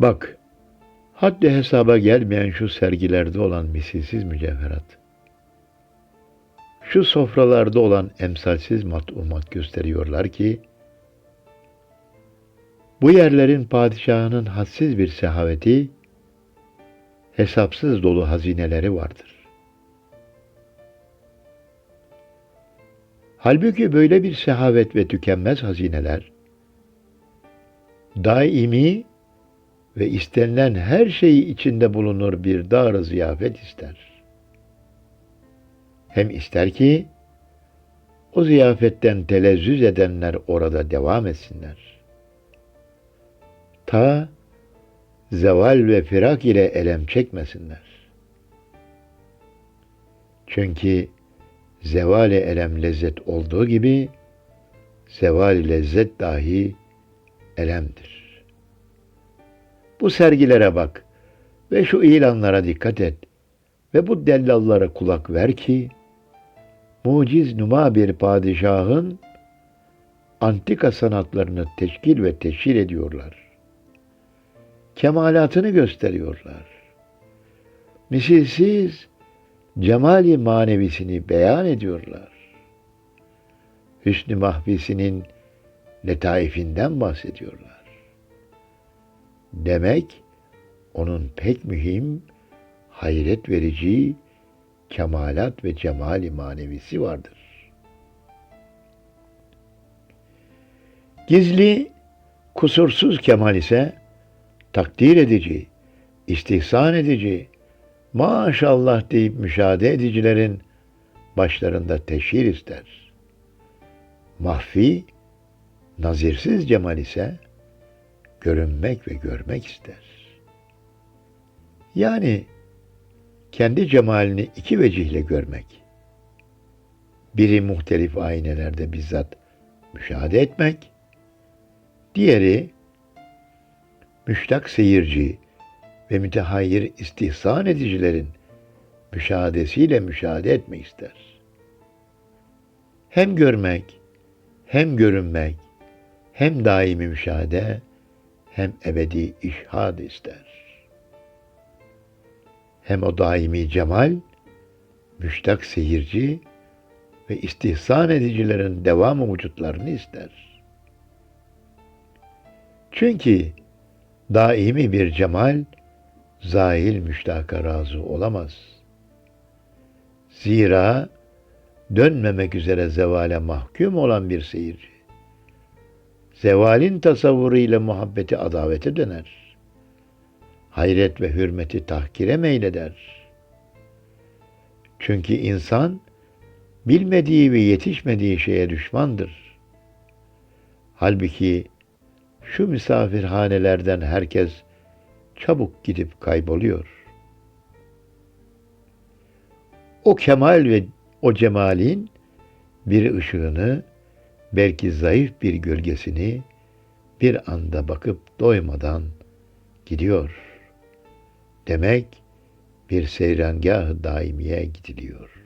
Bak, haddi hesaba gelmeyen şu sergilerde olan misilsiz mücevherat, şu sofralarda olan emsalsiz matumat gösteriyorlar ki, bu yerlerin padişahının hadsiz bir sehaveti, hesapsız dolu hazineleri vardır. Halbuki böyle bir sehavet ve tükenmez hazineler, daimi ve istenilen her şeyi içinde bulunur bir dar ziyafet ister. Hem ister ki o ziyafetten telezzüz edenler orada devam etsinler. Ta zeval ve firak ile elem çekmesinler. Çünkü zeval elem lezzet olduğu gibi zeval lezzet dahi elemdir. Bu sergilere bak ve şu ilanlara dikkat et ve bu dellallara kulak ver ki muciz numa bir padişahın antika sanatlarını teşkil ve teşhir ediyorlar. Kemalatını gösteriyorlar. Misilsiz cemali manevisini beyan ediyorlar. Hüsnü mahvisinin letaifinden bahsediyorlar. Demek onun pek mühim, hayret verici kemalat ve cemali manevisi vardır. Gizli, kusursuz kemal ise takdir edici, istihsan edici, maşallah deyip müşahede edicilerin başlarında teşhir ister. Mahfi, nazirsiz cemal ise görünmek ve görmek ister. Yani kendi cemalini iki vecihle görmek. Biri muhtelif aynelerde bizzat müşahede etmek, diğeri müştak seyirci ve mütehayyir istihsan edicilerin müşahadesiyle müşahede etmek ister. Hem görmek, hem görünmek, hem daimi müşahede, hem ebedi işhad ister. Hem o daimi cemal, müştak seyirci ve istihsan edicilerin devamı vücutlarını ister. Çünkü daimi bir cemal, zahil müştaka razı olamaz. Zira dönmemek üzere zevale mahkum olan bir seyirci, zevalin tasavvuru ile muhabbeti adavete döner. Hayret ve hürmeti tahkire meyleder. Çünkü insan bilmediği ve yetişmediği şeye düşmandır. Halbuki şu misafirhanelerden herkes çabuk gidip kayboluyor. O kemal ve o cemalin bir ışığını, belki zayıf bir gölgesini bir anda bakıp doymadan gidiyor. Demek bir seyrangah daimiye gidiliyor.